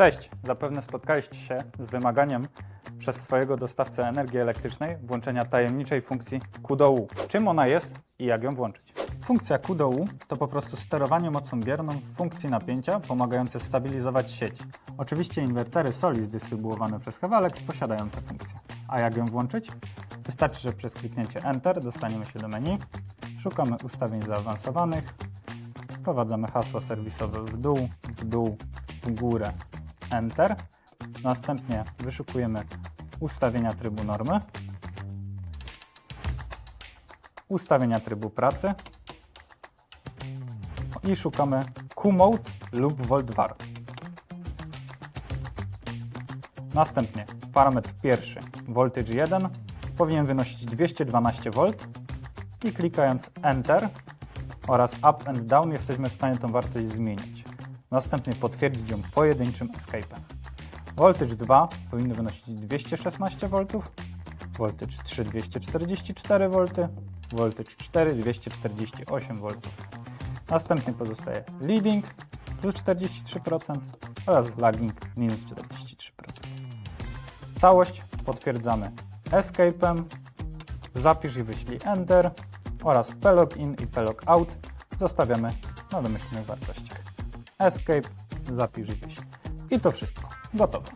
Cześć! Zapewne spotkaliście się z wymaganiem przez swojego dostawcę energii elektrycznej włączenia tajemniczej funkcji QDOU. Czym ona jest i jak ją włączyć? Funkcja QDOU to po prostu sterowanie mocą bierną funkcji napięcia pomagające stabilizować sieć. Oczywiście inwertery Solis dystrybuowane przez Hevalex posiadają tę funkcję. A jak ją włączyć? Wystarczy, że przez kliknięcie Enter dostaniemy się do menu, szukamy ustawień zaawansowanych, Wprowadzamy hasło serwisowe w dół, w dół, w górę, Enter. Następnie wyszukujemy ustawienia trybu normy, ustawienia trybu pracy i szukamy Q-Mode lub VoltVar. Następnie parametr pierwszy, voltage 1, powinien wynosić 212 V i klikając Enter oraz up and down jesteśmy w stanie tą wartość zmienić. Następnie potwierdzić ją pojedynczym escape'em. Voltage 2 powinno wynosić 216 V, voltage 3 244 V, voltage 4 248 V. Następnie pozostaje leading plus 43% oraz lagging minus 43%. Całość potwierdzamy escape'em, zapisz i wyślij enter oraz plogin i plogout zostawiamy na domyślnych wartościach. Escape, zapisz wyślij. I to wszystko. Gotowe.